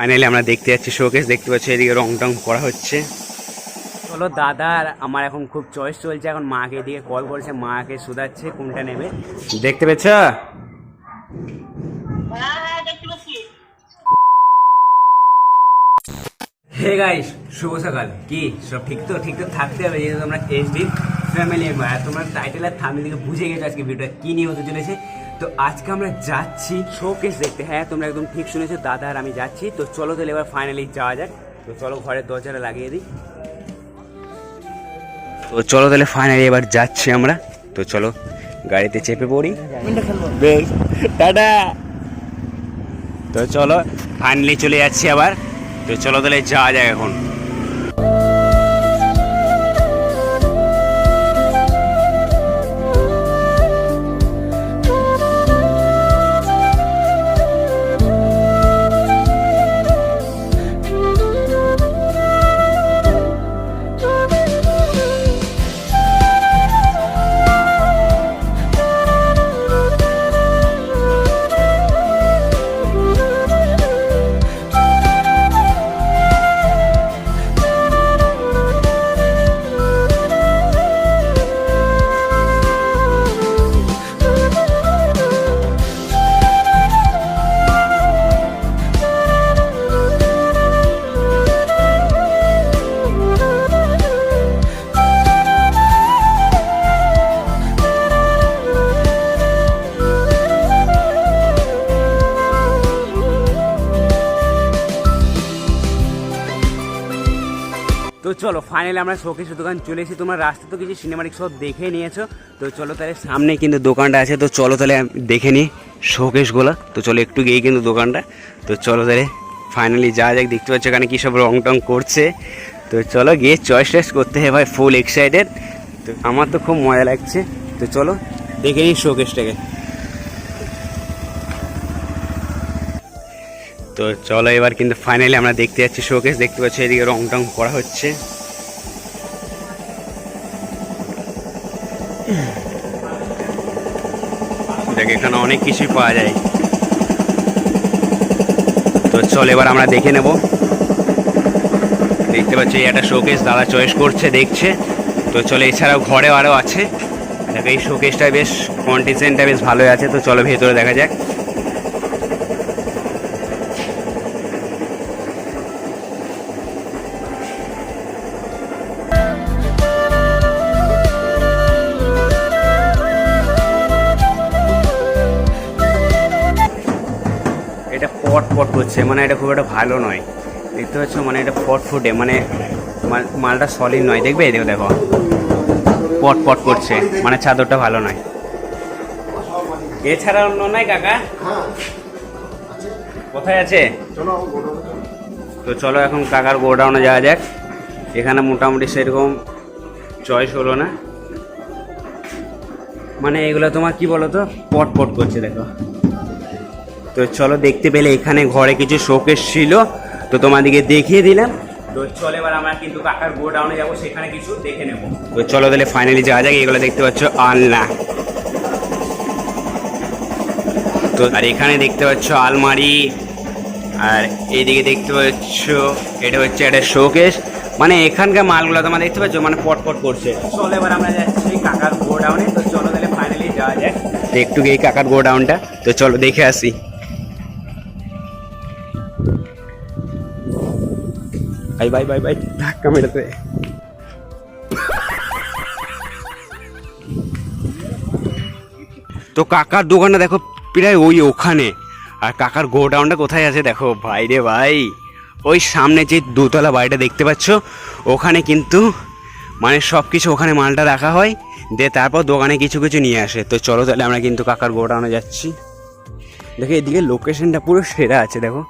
Finally আমরা দেখতে যাচ্ছি শোকেস দেখতে পাচ্ছি এদিকে রং টং করা হচ্ছে। চলো দাদার আমার এখন খুব চয়েস চলছে এখন মাকে এদিকে কল করেছে মাকে শুধাচ্ছে কোনটা নেবে। দেখতে পেয়েছ? হে গাইস শুভ সকাল। কি সব ঠিক তো? ঠিক তো থাকতে হবে যেহেতু তোমরা এইচডি ফ্যামিলি মেম্বার তোমরা টাইটেল আর থামলে দিকে বুঝে গেছো আজকে ভিডিওটা কি নিয়ে হতে চলেছে। তো আজকে আমরা যাচ্ছি শোকেস দেখতে। হ্যাঁ তোমরা একদম ঠিক শুনেছো, দাদা আর আমি যাচ্ছি। তো চলো তাহলে এবার ফাইনালি যাওয়া যাক। তো চলো ঘরের দরজাটা লাগিয়ে দিই। তো চলো তাহলে ফাইনালি এবার যাচ্ছি আমরা। তো চলো, গাড়িতে চেপে পড়ি। বেশ। টাটা! তো চলো ফাইনালি চলে যাচ্ছি আবার। তো চলো তাহলে যাওয়া যাক এখন। তো চলো ফাইনালি আমরা শোকেশের দোকান চলে এসেছি। তোমরা রাস্তা তো কিছু সিনেমাটিক শো দেখে নিয়েছো। তো চলো তাহলে সামনে কিন্তু দোকানটা আছে। তো চলো তাহলে দেখে নিই শোকেশগুলো। তো চলো, একটু গিয়ে কিন্তু দোকানটা। তো চলো তাহলে ফাইনালি যা যাক, দেখতে পাচ্ছ এখানে কী সব রং টং করছে। তো চলো গিয়ে চয়েস টয়েস করতে হবে ভাই ফুল এক্সাইটেড তো আমার তো খুব মজা লাগছে। তো চলো, দেখে নিই শোকেশটাকে। তো চলো এবার কিন্তু ফাইনালি আমরা দেখতে যাচ্ছি শোকেস দেখতে পাচ্ছি এদিকে রং টং করা হচ্ছে। দেখ, এখানে অনেক কিছুই পাওয়া যায়। তো চল এবার আমরা দেখে নেব। দেখতে পাচ্ছি একটা শোকেস দাদা চয়েস করছে, দেখছে। তো চলো এছাড়াও ঘরেও আরও আছে। দেখো, এই শোকেসটা বেশ কন্ডিশনটা বেশ ভালোই আছে। তো চলো ভেতরে দেখা যাক। পট করছে মানে এটা খুব একটা ভালো নয়। দেখতে পাচ্ছ মানে এটা ফট ফুটে মানে মালটা সলিড নয়, দেখবে? দেখো দেখো। পট পট করছে মানে চাদরটা ভালো নয়। এছাড়া অন্য নাই কাকা? কোথায় আছে? তো চলো এখন কাকার গোডাউনে যাওয়া যাক। এখানে মোটামুটি সেরকম চয়েস হলো না। মানে এগুলো তোমার কি বলো তো পট পট করছে, দেখো। তো চলো দেখতে পেলে এখানে ঘরে কিছু শোকেস ছিল। তো তোমাদেরকে দেখিয়ে দিলাম। তো চলো এবার আমরা কিন্তু কাকার গোডাউনে যাব সেখানে কিছু দেখে নেব। তো চলো তাহলে ফাইনালি যাওয়া যাক এগুলো দেখতে পাচ্ছ আলনা। তো আর এখানে দেখতে পাচ্ছ আলমারি। আর এইদিকে দেখতে পাচ্ছ এটা হচ্ছে একটা শোকেস মানে এখানকার মালগুলো তোমরা দেখতে পাচ্ছ মানে পটপট করছে। চলো এবার আমরা যাচ্ছি কাকার গোডাউনে তো চলো তাহলে ফাইনালি যাওয়া যাক। তো একটু গিয়ে কাকার গোডাউনটা তো চলো দেখে আসি। ভাই ভাই ভাই ভাই ধাক্কা মেরেছে তো কাকার দোকানটা দেখো প্রায় ওই ওখানে। আর কাকার গোডাউনটা কোথায় আছে দেখো? ভাই রে ভাই। ওই সামনে যে দোতলা বাড়িটা দেখতে পাচ্ছ, ওখানে কিন্তু মানে সব কিছু ওখানে মালটা রাখা হয়। দিয়ে তারপর দোকানে কিছু কিছু নিয়ে আসে। তো চলো তাহলে আমরা কিন্তু কাকার গোডাউনে যাচ্ছি। দেখো এদিকে লোকেশনটা পুরো সেরা আছে, দেখো।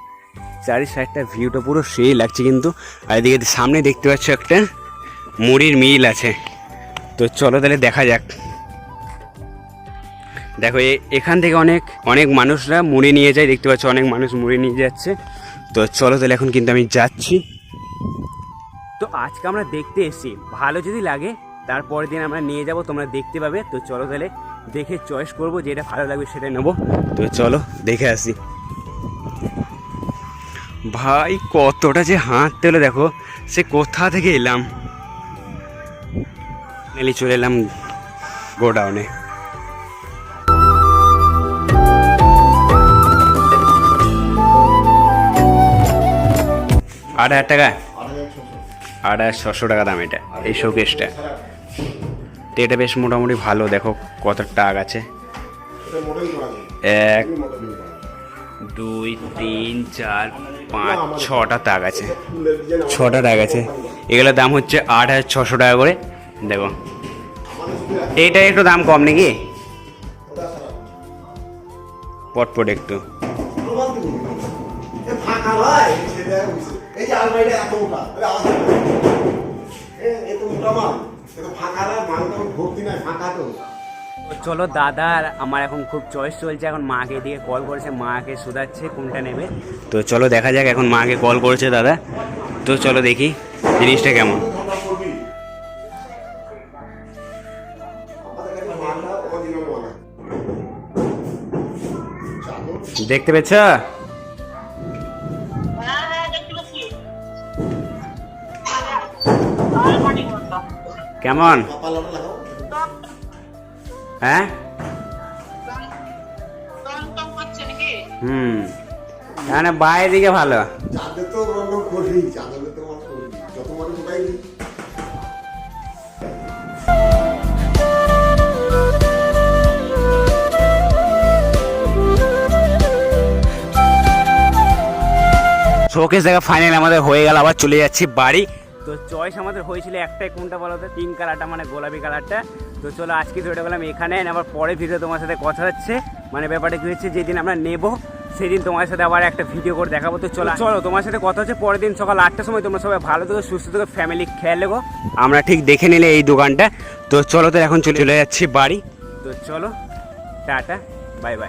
চারি সাইডটা ভিউটা পুরো সেই লাগছে কিন্তু। আর এদিকে সামনে দেখতে পাচ্ছ একটা মুড়ির মিল আছে। তো চলো তাহলে দেখা যাক। দেখো এখান থেকে অনেক অনেক মানুষরা মুড়ি নিয়ে যায়। দেখতে পাচ্ছ অনেক মানুষ মুড়ি নিয়ে যাচ্ছে। তো চলো তাহলে এখন কিন্তু আমি যাচ্ছি। তো আজকে আমরা দেখতে এসেছি। ভালো যদি লাগে, তারপরের দিন আমরা নিয়ে যাব, তোমরা দেখতে পাবে। তো চলো তাহলে দেখে চয়েস করব, যেটা ভালো লাগবে সেটা নেব। তো চলো দেখে আসি। ভাই, কতটা যে হাঁটতে হলো দেখো। সে কোথা থেকে এলাম? নেলি চলে এলাম গোডাউনে। আট হাজার টাকা? আট হাজার ছশো টাকা দাম এটা, এই শোকেসটা তো এটা বেশ মোটামুটি ভালো, দেখো কত টাক আছে। এক দুই তিন চার পাঁচ ছটা তাক আছে। ছটা টাক আছে। এগুলোর দাম হচ্ছে আট হাজার ছশো টাকা করে। দেখো। এইটা একটু দাম কম নাকি? পটপট একটু। ফাঁকা তো। চলো দাদার আমার এখন খুব চয়েস চলছে। এখন মাকে দিয়ে কল করেছে, মাকে শুধাচ্ছে কোনটা নেবে। তো চলো দেখা যাক এখন মাকে কল করেছে দাদা। তো চলো দেখি জিনিসটা কেমন। দেখতে করতো কেমন? হ্যাঁ? হুম। মানে বাইরের দিকে ভালো। চাঁদে তো রঙ করবি চাঁদে তো যত মানুষ ওটাই শোকেস দেখা ফাইনাল আমাদের হয়ে গেল আবার চলে যাচ্ছি বাড়ি। তো চয়েস আমাদের হয়েছিল একটাই কোনটা বলো তো? পিঙ্ক কালারটা মানে গোলাপি কালারটা তো চলো আজকে ভিডিওটা বললাম এখানে আবার পরে ভিডিও তোমার সাথে কথা হচ্ছে। মানে ব্যাপারটা কী হচ্ছে যেদিন আমরা নেব সেদিন তোমার সাথে আবার একটা ভিডিও করে দেখাবো। তো চলো চলো তোমার সাথে কথা হচ্ছে পরের দিন সকাল আটটার সময় তোমরা সবাই ভালো থেকো সুস্থ থেকো ফ্যামিলি খেয়াল নেব আমরা ঠিক দেখে নিলে এই দোকানটা। তো চলো তো এখন চলে চলে যাচ্ছি বাড়ি। তো চলো টাটা বাই বাই